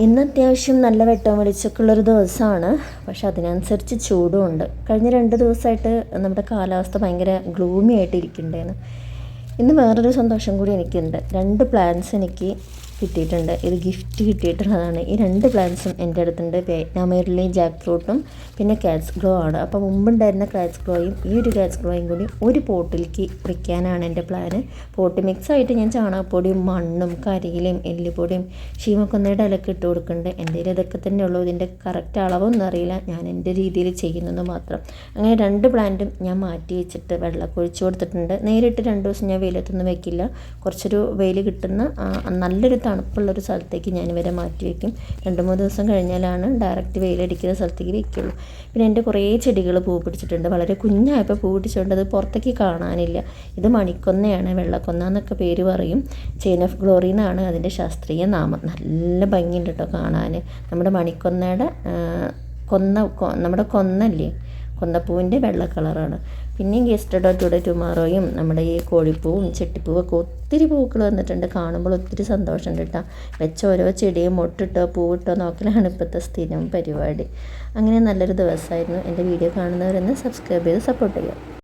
ഇന്ന് അത്യാവശ്യം നല്ല വെട്ടം വെളിച്ചൊക്കെയുള്ളൊരു ദിവസമാണ്. പക്ഷെ അതിനനുസരിച്ച് ചൂടും ഉണ്ട്. കഴിഞ്ഞ രണ്ട് ദിവസമായിട്ട് നമ്മുടെ കാലാവസ്ഥ ഭയങ്കര ഗ്ലൂമി ആയിട്ട് ഇരിക്കുന്നുണ്ടായിരുന്നു. ഇന്ന് വേറൊരു സന്തോഷം കൂടി എനിക്കുണ്ട്. രണ്ട് പ്ലാൻസ് എനിക്ക് കിട്ടിയിട്ടുണ്ട്. ഇത് ഗിഫ്റ്റ് കിട്ടിയിട്ടുള്ളതാണ്. ഈ രണ്ട് പ്ലാന്റ്സും എന്റെ അടുത്തുണ്ട്. വിയറ്റ്നാമേറിലെ ജാക്ക് ഫ്രൂട്ടും പിന്നെ കാറ്റ്സ് ഗ്രോ ആണ്. അപ്പോൾ മുമ്പുണ്ടായിരുന്ന കാറ്റ്സ് ഗ്രോയും ഈ ഒരു കാറ്റ്സ് ഗ്രോയും കൂടി ഒരു പോട്ടിലേക്ക് വയ്ക്കാനാണ് എന്റെ പ്ലാന് പോട്ട് മിക്സ് ആയിട്ട് ഞാൻ ചാണകപ്പൊടിയും മണ്ണും കരിയിലയും എല്ലുപൊടിയും ശീമക്കൊന്നയുടെ ഇലക്ക് ഇട്ട് കൊടുക്കുന്നുണ്ട്. എന്റെ ഇതൊക്കെ തന്നെ ഉള്ളൂ. ഇതിന്റെ കറക്റ്റ് അളവൊന്നും അറിയില്ല. ഞാൻ എന്റെ രീതിയിൽ ചെയ്യുന്നത് മാത്രം. അങ്ങനെ രണ്ട് പ്ലാന്റും ഞാൻ മാറ്റി വെച്ചിട്ട് വെള്ളമൊക്കെ ഒഴിച്ചു കൊടുത്തിട്ടുണ്ട്. നേരിട്ട് രണ്ട് ദിവസം ഞാൻ വെയിലത്തൊന്നും വയ്ക്കില്ല കുറച്ചൊരു വെയിൽ കിട്ടുന്ന നല്ലൊരു തണുപ്പുള്ളൊരു സ്ഥലത്തേക്ക് ഞാൻ ഇവരെ മാറ്റി വയ്ക്കും രണ്ട് മൂന്ന് ദിവസം കഴിഞ്ഞാലാണ് ഡയറക്റ്റ് വെയിലടിക്കുന്ന സ്ഥലത്തേക്ക് വയ്ക്കുള്ളൂ പിന്നെ എന്റെ കുറേ ചെടികൾ പൂ പിടിച്ചിട്ടുണ്ട്. വളരെ കുഞ്ഞായപ്പോൾ പൂ പിടിച്ചുകൊണ്ട് അത് പുറത്തേക്ക് കാണാനില്ല. ഇത് മണിക്കൊന്നയാണ് വെള്ളക്കൊന്ന എന്നൊക്കെ പേര് പറയും. ചെയിൻ ഓഫ് ഗ്ലോറി എന്നാണ് അതിന്റെ ശാസ്ത്രീയ നാമം. നല്ല ഭംഗിയുണ്ട് കേട്ടോ കാണാൻ. നമ്മുടെ മണിക്കൊന്നയുടെ കൊന്ന നമ്മുടെ കൊന്നല്ലേ? കൊന്നപ്പൂവിന്റെ വെള്ള കളറാണ്. പിന്നെയും ഗസ്റ്റഡ് ടുഡേ ടുമാറോയും നമ്മുടെ ഈ കോഴിപ്പൂവും ചെട്ടിപ്പൂവും ഒക്കെ ഒത്തിരി പൂക്കൾ വന്നിട്ടുണ്ട്. കാണുമ്പോൾ ഒത്തിരി സന്തോഷമുണ്ട് കേട്ടോ. വെച്ച ഓരോ ചെടിയും മൊട്ടിട്ടോ പൂവിട്ടോ നോക്കലാണ് ഇപ്പോഴത്തെ സ്ഥിരം പരിപാടി. അങ്ങനെ നല്ലൊരു ദിവസമായിരുന്നു. എന്റെ വീഡിയോ കാണുന്നവരൊന്ന് സബ്സ്ക്രൈബ് ചെയ്ത് സപ്പോർട്ട് ചെയ്യുക.